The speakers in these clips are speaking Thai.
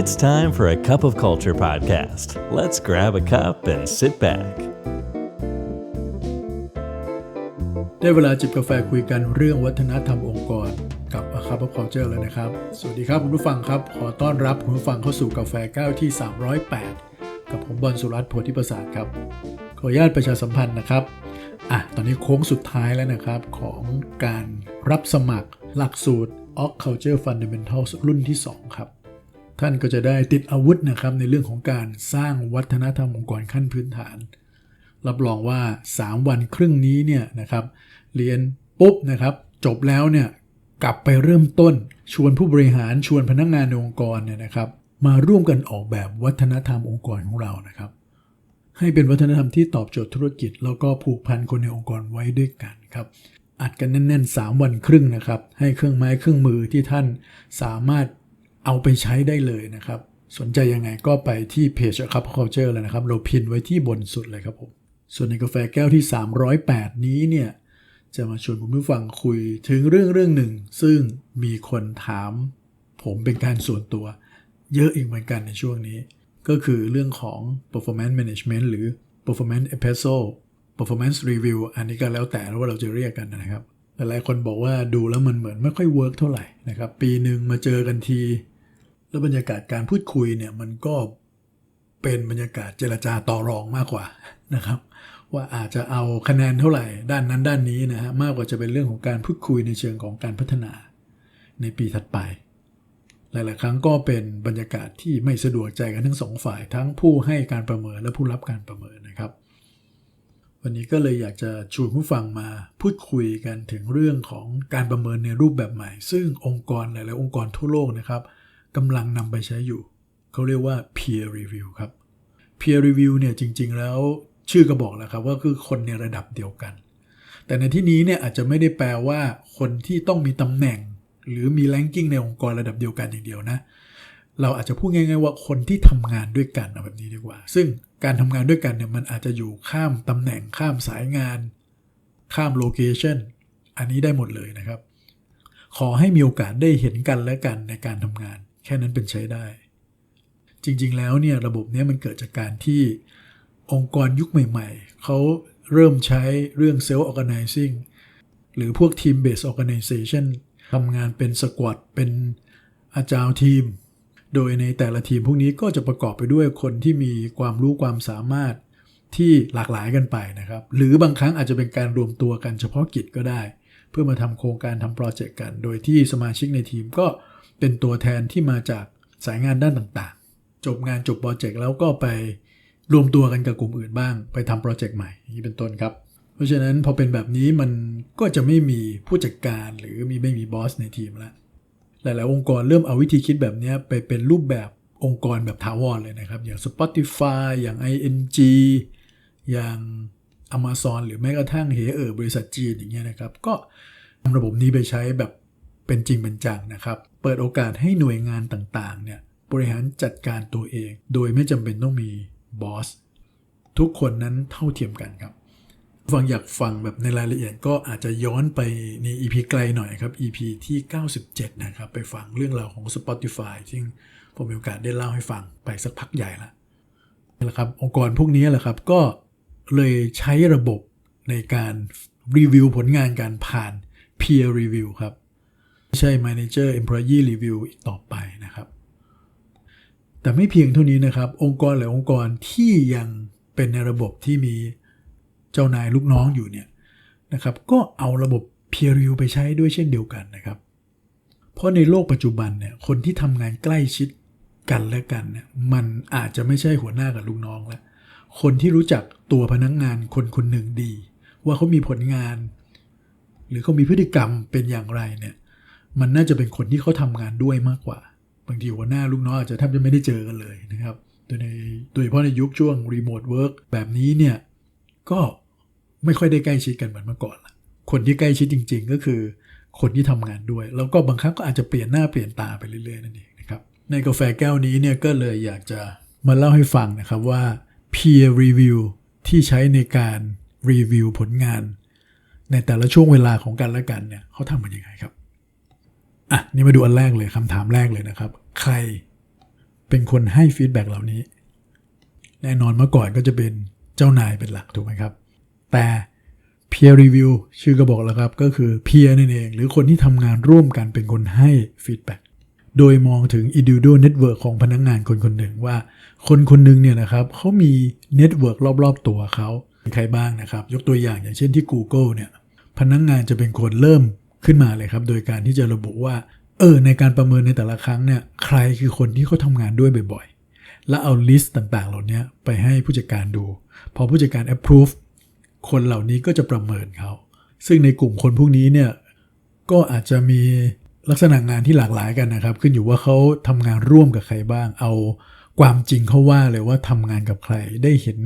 It's time for a cup of culture podcast. Let's grab a cup and sit back. ได้เวลาจิบกาแฟคุยกันเรื่องวัฒนธรรมองค์กร กับ a c u p of Culture แล้วนะครับ สวัสดีครับคุณผู้ฟังครับ ขอต้อนรับคุณผู้ฟังเข้าสู่กาแฟแก้วที่ 308 กับผมบอลสุรัตน์โพธิประสาทครับ ขออนุญาตประชาสัมพันธ์นะครับอะตอนนี้โค้งสุดท้ายแล้วนะครับ ของการรับสมัครหลักสูตร o c Culture Fundamentals รุ่นที่ 2 ครับ ท่านก็จะได้ติดอาวุธนะครับในเรื่องของการสร้างวัฒนธรรมองค์กรขั้นพื้นฐาน รับรองว่า 3 วันครึ่งนี้เนี่ยนะครับเรียนปุ๊บนะครับจบแล้วเนี่ยกลับไปเริ่มต้นชวนผู้บริหารชวนพนักงานในองค์กรเนี่ยนะครับมาร่วมกันออกแบบวัฒนธรรมองค์กรของเรานะครับ ให้เป็นวัฒนธรรมที่ตอบโจทย์ธุรกิจ แล้วก็ผูกพันคนในองค์กรไว้ด้วยกันครับอัดกันแน่นๆ 3 วันครึ่งนะครับ ให้เครื่องไม้เครื่องมือที่ท่านสามารถ เอาไปใช้ได้เลยนะครับ สนใจยังไงก็ไปที่เพจครับ culture เลยนะครับ เราพินไว้ที่บนสุดเลยครับผม ส่วนในกาแฟแก้วที่ 308 นี้เนี่ย จะมาชวนคุณผู้ฟังคุยถึงเรื่องเรื่องหนึ่ง ซึ่งมีคนถาม ผมเป็นการส่วนตัว เยอะอีกเหมือนกันในช่วงนี้ ก็คือเรื่องของ performance management หรือ performance episode performance review อันนี้ก็แล้วแต่ว่าเราจะเรียกกันนะครับ หลายคนบอกว่าดูแล้วมันเหมือนไม่ค่อยเวิร์กเท่าไหร่นะครับ ปีหนึ่งมาเจอกันที แล้วบรรยากาศการพูดคุยเนี่ยมันก็เป็นบรรยากาศเจรจาต่อรองมากกว่านะครับ ว่าอาจจะเอาคะแนนเท่าไหร่ด้านนั้นด้านนี้นะฮะมากกว่าจะเป็นเรื่องของการพูดคุยในเชิงของการพัฒนาในปีถัดไป หลาย ๆ ครั้งก็เป็นบรรยากาศที่ไม่สะดวกใจกันทั้งสองฝ่าย ทั้งผู้ให้การประเมินและผู้รับการประเมินนะครับ วันนี้ก็เลยอยากจะชวนผู้ฟังมาพูดคุยกันถึงเรื่องของการประเมินในรูปแบบใหม่ ซึ่งองค์กรหลาย ๆ องค์กรทั่วโลกนะครับ กำลังนำไปใช้อยู่ เขาเรียกว่า peer review ครับ peer review เนี่ยจริง ๆ แล้วชื่อก็บอกแล้วครับว่าคือคนในระดับเดียวกัน แต่ในที่นี้เนี่ยอาจจะไม่ได้แปลว่าคนที่ต้องมีตำแหน่ง หรือมี ranking ในองค์กรระดับเดียวกันอย่างเดียวนะ เราอาจจะพูดง่าย ๆ ว่าคนที่ทำงานด้วยกันเอาแบบนี้ดีกว่า ซึ่งการทำงานด้วยกันเนี่ยมันอาจจะอยู่ข้ามตำแหน่งข้ามสายงาน ข้ามโลเคชันอันนี้ได้หมดเลยนะครับขอให้มีโอกาสได้เห็นกันและกันในการทำงาน แค่นั้นเป็นใช้ได้ จริงๆแล้วเนี่ยระบบนี้มันเกิดจากการที่องค์กรยุคใหม่ ๆ เขาเริ่มใช้เรื่อง self organizing หรือพวก team based organization ทำงานเป็นสควอตเป็นอาจารย์ทีม โดยในแต่ละทีมพวกนี้ก็จะประกอบไปด้วยคนที่มีความรู้ความสามารถที่หลากหลายกันไปนะครับ หรือบางครั้งอาจจะเป็นการรวมตัวกันเฉพาะกิจก็ได้ เพื่อมาทำโครงการทำโปรเจกต์กัน โดยที่สมาชิกในทีมก็ เป็นตัวแทนที่มาจากสายงานด้านต่างๆ จบงานจบโปรเจกต์แล้วก็ไปรวมตัวกันกับกลุ่มอื่นบ้าง ไปทำโปรเจกต์ใหม่อย่างนี้เป็นต้นครับ เพราะฉะนั้นพอเป็นแบบนี้มันก็จะไม่มีผู้จัดการหรือมีไม่มีบอสในทีมละหลายๆ องค์กรเริ่มเอาวิธีคิดแบบนี้ไปเป็นรูปแบบองค์กรแบบถาวรเลยนะครับ อย่าง Spotify อย่าง ING อย่าง Amazon หรือแม้กระทั่งเฮเออบริษัทจีนอย่างเงี้ยนะครับ ก็นำระบบนี้ไปใช้แบบ เป็นจริงเป็นจังนะครับ เปิดโอกาสให้หน่วยงานต่างๆเนี่ยบริหารจัดการตัวเอง โดยไม่จำเป็นต้องมีบอสทุกคนนั้นเท่าเทียมกันครับ ฟังอยากฟังแบบในรายละเอียดก็อาจจะย้อนไปใน EP ไกลหน่อยครับ EP ที่ 97 นะครับ ไปฟังเรื่องราวของ Spotify ซึ่งผมมีโอกาสได้เล่าให้ฟังไปสักพักใหญ่ละนี่แหละครับ องค์กรพวกนี้แหละครับก็เลยใช้ระบบในการรีวิวผลงานการผ่าน peer review ครับ ใช่ manager employee review อีกต่อไปนะครับ แต่ไม่เพียงเท่านี้นะครับ องค์กรหลายองค์กรที่ยังเป็นในระบบที่มีเจ้านายลูกน้องอยู่เนี่ยนะครับ ก็เอาระบบ peer review ไปใช้ด้วยเช่นเดียวกันนะครับ เพราะในโลกปัจจุบันเนี่ยคนที่ทำงานใกล้ชิดกันและกันเนี่ยมันอาจจะไม่ใช่หัวหน้ากับลูกน้องแล้ว คนที่รู้จักตัวพนักงงานคนคนหนึ่งดี ว่าเขามีผลงาน หรือเขามีพฤติกรรมเป็นอย่างไรเนี่ย มันน่าจะเป็นคนที่เขาทำงานด้วยมากกว่า บางทีหัวหน้าลูกน้องอาจจะแทบจะไม่ได้เจอกันเลยนะครับ โดยในโดยเฉพาะในยุคช่วงรีโมทเวิร์กแบบนี้เนี่ยก็ไม่ค่อยได้ใกล้ชิดกันเหมือนเมื่อก่อนละคนที่ใกล้ชิดจริง ๆ ก็คือคนที่ทำงานด้วย แล้วก็บางครั้งก็อาจจะเปลี่ยนหน้าเปลี่ยนตาไปเรื่อยๆนั่นเองนะครับ ในกาแฟแก้วนี้เนี่ยก็เลยอยากจะมาเล่าให้ฟังนะครับว่า peer review ที่ใช้ในการรีวิวผลงาน ในแต่ละช่วงเวลาของกันและกันเนี่ยเขาทำมันยังไงครับ อะนี่มาดูอันแรกเลยคำถามแรกเลยนะครับ ใครเป็นคนให้ฟีดแบ็กเหล่านี้ แน่นอนเมื่อก่อนก็จะเป็นเจ้านายเป็นหลักถูกไหมครับ แต่ peer review ชื่อก็บอกแล้วครับ ก็คือ peer นั่นเอง หรือคนที่ทำงานร่วมกันเป็นคนให้ฟีดแบ็กโดยมองถึง individual network ของพนักงงานคนคนหนึ่งว่า คนคนหนึ่งเนี่ยนะครับเขามีเน็ตเวิร์กรอบๆตัวเขาเป็นใครบ้างนะครับ ยกตัวอย่างอย่างเช่นที่ Google เนี่ยพนักงงานจะเป็นคนเริ่ม ขึ้นมาเลยครับ โดยการที่จะระบุว่า เออ ในการประเมินในแต่ละครั้งเนี่ย ใครคือคนที่เขาทำงานด้วยบ่อยๆ และเอาลิสต์ต่างๆ เหล่านี้ไปให้ผู้จัดการดู พอผู้จัดการ approve คนเหล่านี้ก็จะประเมินเขา ซึ่งในกลุ่มคนพวกนี้เนี่ย ก็อาจจะมีลักษณะงานที่หลากหลายกันนะครับ ขึ้นอยู่ว่าเขาทำงานร่วมกับใครบ้าง เอาความจริงเขาว่าเลยว่าทำงานกับใคร ได้เห็น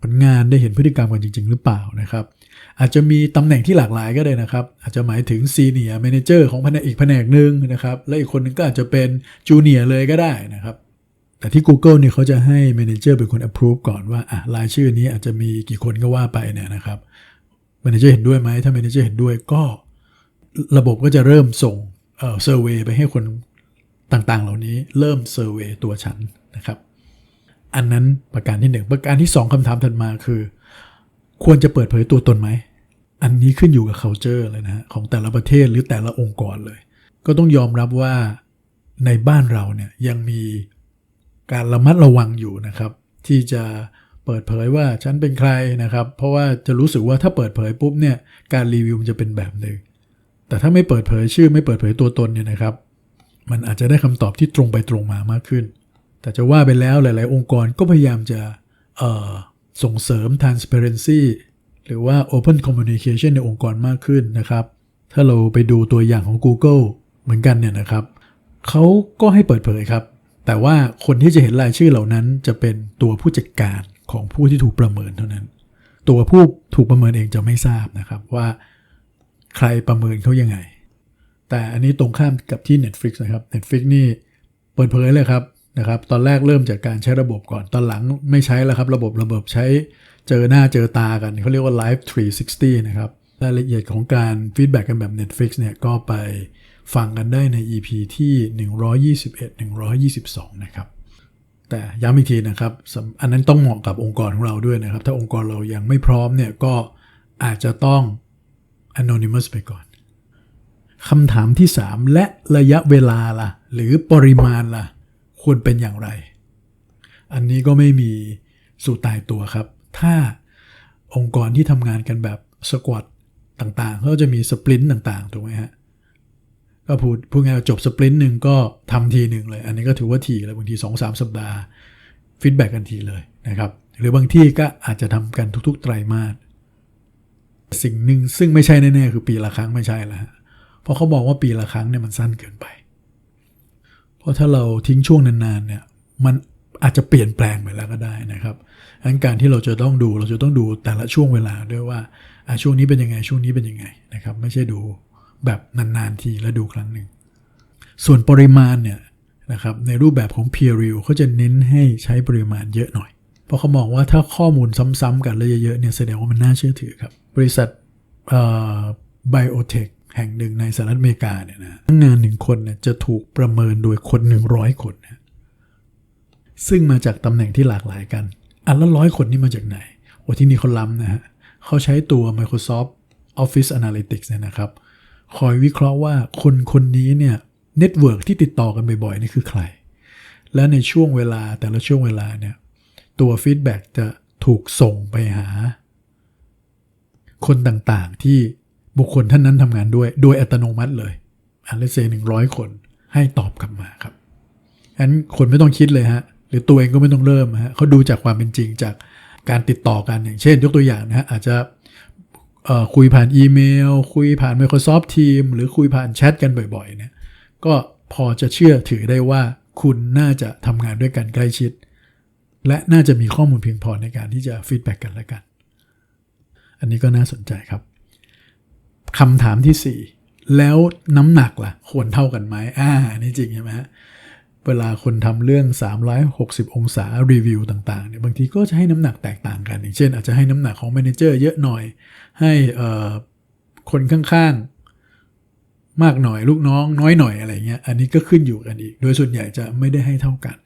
ผลงานได้เห็นพฤติกรรมกันจริง ๆ หรือเปล่านะครับ อาจจะมีตำแหน่งที่หลากหลายก็ได้นะครับ อาจจะหมายถึงซีเนียร์แมเนเจอร์ของแผนกอีกแผนกหนึ่งนะครับ และอีกคนนึงก็อาจจะเป็นจูเนียร์เลยก็ได้นะครับ แต่ที่ Google เนี่ยเขาจะให้ Manager เป็นคน approve ก่อนว่าอะรายชื่อนี้อาจจะมีกี่คนก็ว่าไปเนี่ยนะครับ Manager เห็นด้วยไหมถ้า Manager เห็นด้วยก็ระบบก็จะเริ่มส่งเอ่อเซอร์เวยไปให้คนต่างๆ เหล่านี้เริ่มเซอร์เวยตัวฉันนะครับ อันนั้นประการที่หนึ่งประการที่สองคำถามถัดมาคือ ควรจะเปิดเผยตัวตนไหม อันนี้ขึ้นอยู่กับ culture เลยนะฮะของแต่ละประเทศหรือแต่ละองค์กรเลย ก็ต้องยอมรับว่าในบ้านเราเนี่ยยังมีการระมัดระวังอยู่นะครับ ที่จะเปิดเผยว่าฉันเป็นใครนะครับ เพราะว่าจะรู้สึกว่าถ้าเปิดเผยปุ๊บเนี่ยการรีวิวมันจะเป็นแบบหนึ่งแต่ถ้าไม่เปิดเผยชื่อไม่เปิดเผยตัวตนเนี่ยนะครับ มันอาจจะได้คำตอบที่ตรงไปตรงมามากขึ้น แต่จะว่าไปแล้วหลาย ๆ องค์กรก็พยายามจะเอ่อ ส่งเสริม transparency หรือว่า open communication ในองค์กรมากขึ้นนะครับ ถ้าเราไปดูตัวอย่างของ Google เหมือนกันเนี่ยนะครับ เขาก็ให้เปิดเผยครับ แต่ว่าคนที่จะเห็นรายชื่อเหล่านั้นจะเป็นตัวผู้จัดการของผู้ที่ถูกประเมินเท่านั้น ตัวผู้ถูกประเมินเองจะไม่ทราบนะครับว่าใครประเมินเขายังไง แต่อันนี้ตรงข้ามกับที่ Netflix นะครับ Netflix นี่เปิดเผยเลยครับ นะครับตอนแรกเริ่มจากการใช้ระบบก่อนตอนหลังไม่ใช้แล้วครับ ระบบระบบใช้เจอหน้าเจอตากันเขาเรียกว่า Live 360 นะครับรายละเอียดของการฟีดแบ็กกันแบบ Netflix เนี่ยก็ไปฟังกันได้ใน EP ที่ 121-122 นะครับ แต่ย้ำอีกทีนะครับ อันนั้นต้องเหมาะกับองค์กรของเราด้วยนะครับ ถ้าองค์กรเรายังไม่พร้อมเนี่ยก็อาจจะต้อง anonymous ไปก่อนคำถามที่ 3 และระยะเวลาล่ะ หรือปริมาณล่ะ ควรเป็นอย่างไร อันนี้ก็ไม่มีสูตรตายตัวครับ ถ้าองค์กรที่ทำงานกันแบบสควอตต่างๆเขาจะมีสปรินต์ต่างๆ ถูกไหมฮะ ก็พูดพูดง่ายๆจบสปรินต์หนึ่งก็ทำทีหนึ่งเลย อันนี้ก็ถือว่าทีแล้วบางที 2-3 สัปดาห์ฟีดแบ็กกันทีเลยนะครับ หรือบางที่ก็อาจจะทำกันทุกๆ ไตรมาสสิ่งหนึ่งซึ่งไม่ใช่แน่ๆคือปีละครั้งไม่ใช่ละเพราะเขาบอกว่าปีละครั้งเนี่ยมันสั้นเกินไป เพราะถ้าเราทิ้งช่วงนานๆเนี่ยมันอาจจะเปลี่ยนแปลงไปแล้วก็ได้นะครับดังการที่เราจะต้องดูเราจะต้องดูแต่ละช่วงเวลาด้วยว่าช่วงนี้เป็นยังไงช่วงนี้เป็นยังไงนะครับไม่ใช่ดูแบบนานๆทีแล้วดูครั้งหนึ่ง ส่วนปริมาณเนี่ยนะครับในรูปแบบของ peer review เขาจะเน้นให้ใช้ปริมาณเยอะหน่อย เพราะเขามองว่าถ้าข้อมูลซ้ำๆกันแล้วเยอะๆเนี่ยแสดงว่ามันน่าเชื่อถือครับ บริษัทไบโอเทค แห่งหนึ่งในสหรัฐอเมริกาเนี่ยนะพนักงานหนึ่งคนเนี่ยจะถูกประเมินโดยคน100คนนะซึ่งมาจากตำแหน่งที่หลากหลายกัน อันละร้อยคนนี่มาจากไหนโอ้ที่นี่เขาล้ำนะฮะเขาใช้ตัว Microsoft Office Analytics เนี่ยนะครับ คอยวิเคราะห์ว่าคนคนนี้เนี่ยเน็ตเวิร์กที่ติดต่อกันบ่อยๆนี่คือใคร และในช่วงเวลาแต่ละช่วงเวลาเนี่ยตัวฟีดแบ็กจะถูกส่งไปหา คนต่างๆที่ บุคคลท่านนั้นทำงานด้วย โดยอัตโนมัติเลยอันเลเซหนึ่งร้อยคนให้ตอบกลับมาครับอันคนไม่ต้องคิดเลยฮะ หรือตัวเองก็ไม่ต้องเริ่มฮะเขาดูจากความเป็นจริงจากการติดต่อกันอย่างเช่น ยกตัวอย่างนะฮะอาจจะคุยผ่านอีเมล คุยผ่าน Microsoft Teams หรือคุยผ่านแชทกันบ่อยๆเนี่ยก็พอจะเชื่อถือได้ว่าคุณน่าจะทำงานด้วยกันใกล้ชิด และน่าจะมีข้อมูลเพียงพอในการที่จะฟีดแบ็กกันและกัน อันนี้ก็น่าสนใจครับ คำถามที่ 4 แล้วน้ำหนักล่ะ ควรเท่ากันไหมอ่านี่จริงใช่ไหมฮะเวลาคนทำเรื่อง 360 องศารีวิวต่างๆเนี่ยบางทีก็จะให้น้ำหนักแตกต่างกัน อย่างเช่น อาจจะให้น้ำหนักของแมเนเจอร์เยอะหน่อย ให้คนข้างๆ มากหน่อยลูกน้องน้อยหน่อยอะไรเงี้ยอันนี้ก็ขึ้นอยู่กันอีก โดยส่วนใหญ่จะไม่ได้ให้เท่ากัน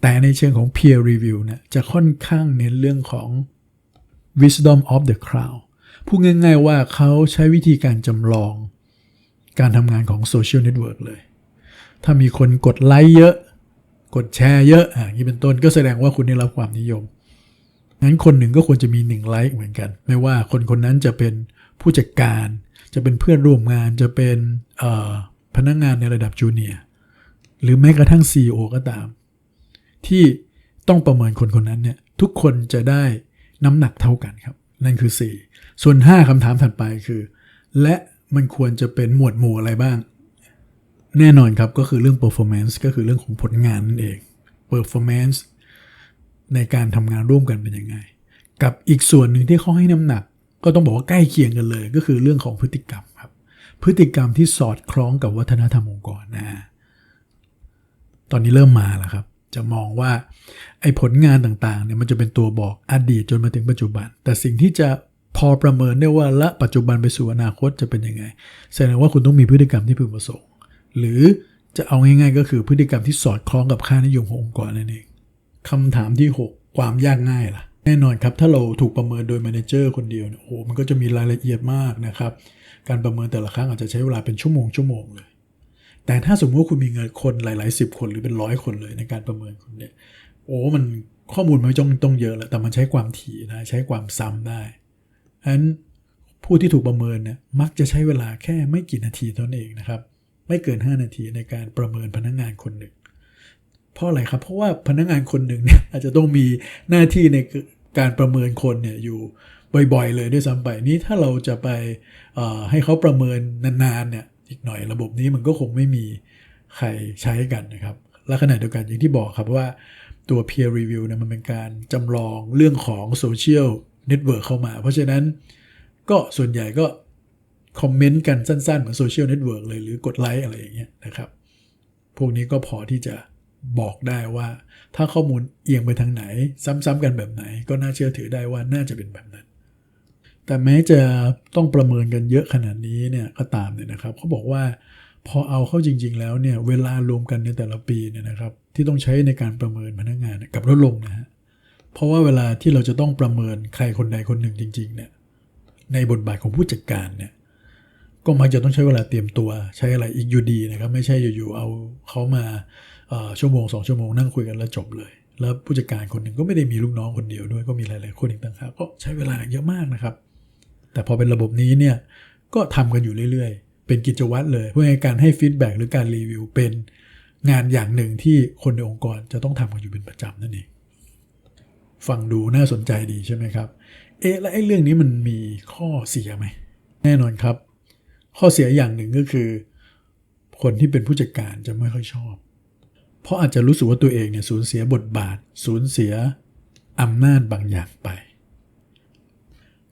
แต่ในเชิงของ peer review เนี่ยจะค่อนข้างเน้นเรื่องของ wisdom of the crowd พูดง่ายๆว่าเขาใช้วิธีการจำลอง การทำงานของ social network เลย ถ้ามีคนกดไลค์เยอะ กดแชร์เยอะอ่านี้เป็นต้นก็แสดงว่าคุณได้รับความนิยม งั้นคนหนึ่งก็ควรจะมีหนึ่งไลค์เหมือนกัน ไม่ว่าคนคนนั้นจะเป็นผู้จัดการ จะเป็นเพื่อนร่วมงาน จะเป็นพนักงงานในระดับจูเนียร์หรือแม้กระทั่ง CEO ก็ตาม ที่ต้องประเมินคนคนนั้นเนี่ยทุกคนจะได้น้ำหนักเท่ากันครับ นั่นคือ 4 ส่วน 5คำถามถัดไปคือ และมันควรจะเป็นหมวดหมู่อะไรบ้าง แน่นอนครับก็คือเรื่อง performance ก็คือเรื่องของผลงานนั่นเอง performance ในการทำงานร่วมกันเป็นยังไง กับอีกส่วนหนึ่งที่เขาให้น้ำหนัก ก็ต้องบอกว่าใกล้เคียงกันเลย ก็คือเรื่องของพฤติกรรมครับ พฤติกรรมที่สอดคล้องกับวัฒนธรรมองค์กรนะตอนนี้เริ่มมาแล้วครับ จะมองว่าไอ้ผลงานต่างๆเนี่ยมันจะเป็นตัวบอกอดีตจนมาถึงปัจจุบัน แต่สิ่งที่จะพอประเมินได้ว่าละปัจจุบันไปสู่อนาคตจะเป็นยังไง แสดงว่าคุณต้องมีพฤติกรรมที่พึงประสงค์ หรือจะเอาง่ายๆ ก็คือพฤติกรรมที่สอดคล้องกับค่านิยมขององค์กรนั่นเองคำถามที่ 6 ความยากง่ายล่ะ แน่นอนครับ ถ้าเราถูกประเมินโดยแมเนเจอร์คนเดียวเนี่ยโอ้มันก็จะมีรายละเอียดมากนะครับ การประเมินแต่ละครั้งอาจจะใช้เวลาเป็นชั่วโมงชั่วโมงเลย แต่ถ้าสมมติว่าคุณมีเงินคนหลายๆสิบคนหรือเป็นร้อยคนเลยในการประเมินคุณเนี่ย โอ้ มันข้อมูลมันไม่ต้องต้องเยอะแล้วแต่มันใช้ความถี่นะใช้ความซ้ำได้ฉะนั้นผู้ที่ถูกประเมินเนี่ยมักจะใช้เวลาแค่ไม่กี่นาทีเท่านั้นเองนะครับ ไม่เกิน 5 นาทีในการประเมินพนักงงานคนหนึ่ง เพราะอะไรครับ เพราะว่าพนักงงานคนหนึ่งเนี่ยอาจจะต้องมีหน้าที่ในการประเมินคนเนี่ยอยู่บ่อยๆ เลยด้วยซ้ำไปนี้ถ้าเราจะไปให้เขาประเมินนานๆเนี่ย อีกหน่อยระบบนี้มันก็คงไม่มีใครใช้กันนะครับ และขณะเดียวกันอย่างที่บอกครับว่าตัว peer review เนี่ยมันเป็นการจำลองเรื่องของ social network เข้ามา เพราะฉะนั้นก็ส่วนใหญ่ก็คอมเมนต์กันสั้นๆ เหมือนโซเชียลเน็ตเวิร์กเลยหรือกดไลค์อะไรอย่างเงี้ยนะครับ พวกนี้ก็พอที่จะบอกได้ว่า ถ้าข้อมูลเอียงไปทางไหน ซ้ำๆกันแบบไหน ก็น่าเชื่อถือได้ว่าน่าจะเป็นแบบนั้น แต่แม้จะต้องประเมินกันเยอะขนาดนี้เนี่ยก็ตามเนี่ยนะครับเขาบอกว่าพอเอาเข้าจริง ๆ แล้วเนี่ยเวลารวมกันในแต่ละปีเนี่ยนะครับที่ต้องใช้ในการประเมินพนักงานกับลดลงนะฮะเพราะว่าเวลาที่เราจะต้องประเมินใครคนใดคนหนึ่งจริงๆเนี่ยในบทบาทของผู้จัดการเนี่ยก็มักจะต้องใช้เวลาเตรียมตัวใช้อะไรอีกอยู่ดีนะครับไม่ใช่อยู่ๆเอาเขามาชั่วโมงสองชั่วโมงนั่งคุยกันแล้วจบเลย แล้วผู้จัดการคนหนึ่งก็ไม่ได้มีลูกน้องคนเดียวด้วยก็มีหลายๆคนอีกต่างหากก็ใช้เวลาเยอะมากนะครับ แต่พอเป็นระบบนี้เนี่ยก็ทำกันอยู่เรื่อยๆ เป็นกิจวัตรเลย เพื่อให้การให้ฟีดแบ็กหรือการรีวิวเป็นงานอย่างหนึ่งที่คนในองค์กรจะต้องทำกันอยู่เป็นประจำนั่นเองฟังดูน่าสนใจดีใช่ไหมครับ เอ๊ะแล้วไอ้เรื่องนี้มันมีข้อเสียไหม แน่นอนครับ ข้อเสียอย่างหนึ่งก็คือ คนที่เป็นผู้จัดการจะไม่ค่อยชอบ เพราะอาจจะรู้สึกว่าตัวเองเนี่ยสูญเสียบทบาท สูญเสียอำนาจบางอย่างไป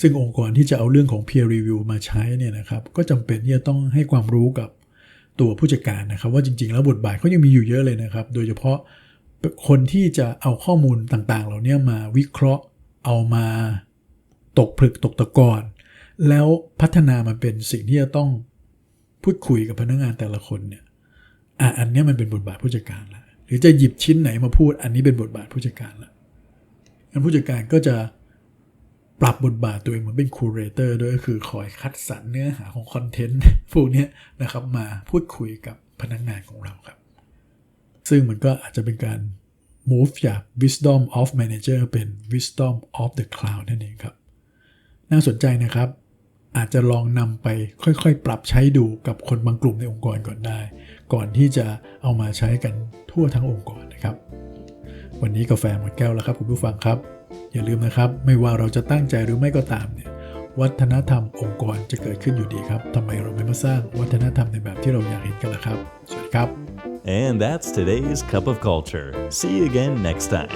ซึ่งองค์กรที่จะเอาเรื่องของ peer review มาใช้เนี่ยนะครับก็จำเป็นที่จะต้องให้ความรู้กับตัวผู้จัดการนะครับ ว่าจริงๆ แล้วบทบาทเขายังมีอยู่เยอะเลยนะครับ โดยเฉพาะคนที่จะเอาข้อมูลต่างๆ เหล่านี้มาวิเคราะห์เอามาตกผลึกตกตะกอนแล้วพัฒนามาเป็นสิ่งที่จะต้องพูดคุยกับพนักงานแต่ละคนเนี่ยอะอันนี้มันเป็นบทบาทผู้จัดการละหรือจะหยิบชิ้นไหนมาพูดอันนี้เป็นบทบาทผู้จัดการละงั้นผู้จัดการก็จะ ปรับบทบาทตัวเองเหมือนเป็นคูเรเตอร์ด้วยก็คือคอยคัดสรรเนื้อหาของคอนเทนต์พวกนี้นะครับมาพูดคุยกับพนักงานของเราครับ ซึ่งมันก็อาจจะเป็นการ move จาก wisdom of manager เป็น wisdom of the cloud นั่นเองครับ น่าสนใจนะครับ อาจจะลองนำไปค่อยๆ ปรับใช้ดูกับคนบางกลุ่มในองค์กรก่อนได้ ก่อนที่จะเอามาใช้กันทั่วทั้งองค์กรนะครับ วันนี้กาแฟหมดแก้วแล้วครับคุณผู้ฟังครับ อย่าลืมนะครับ ไม่ว่าเราจะตั้งใจหรือไม่ก็ตามเนี่ยวัฒนธรรมองค์กรจะเกิดขึ้นอยู่ดีครับทำไมเราไม่มาสร้างวัฒนธรรมในแบบที่เราอยากเห็นกันล่ะครับ สวัสดีครับ And that's today's Cup of Culture. See you again next time.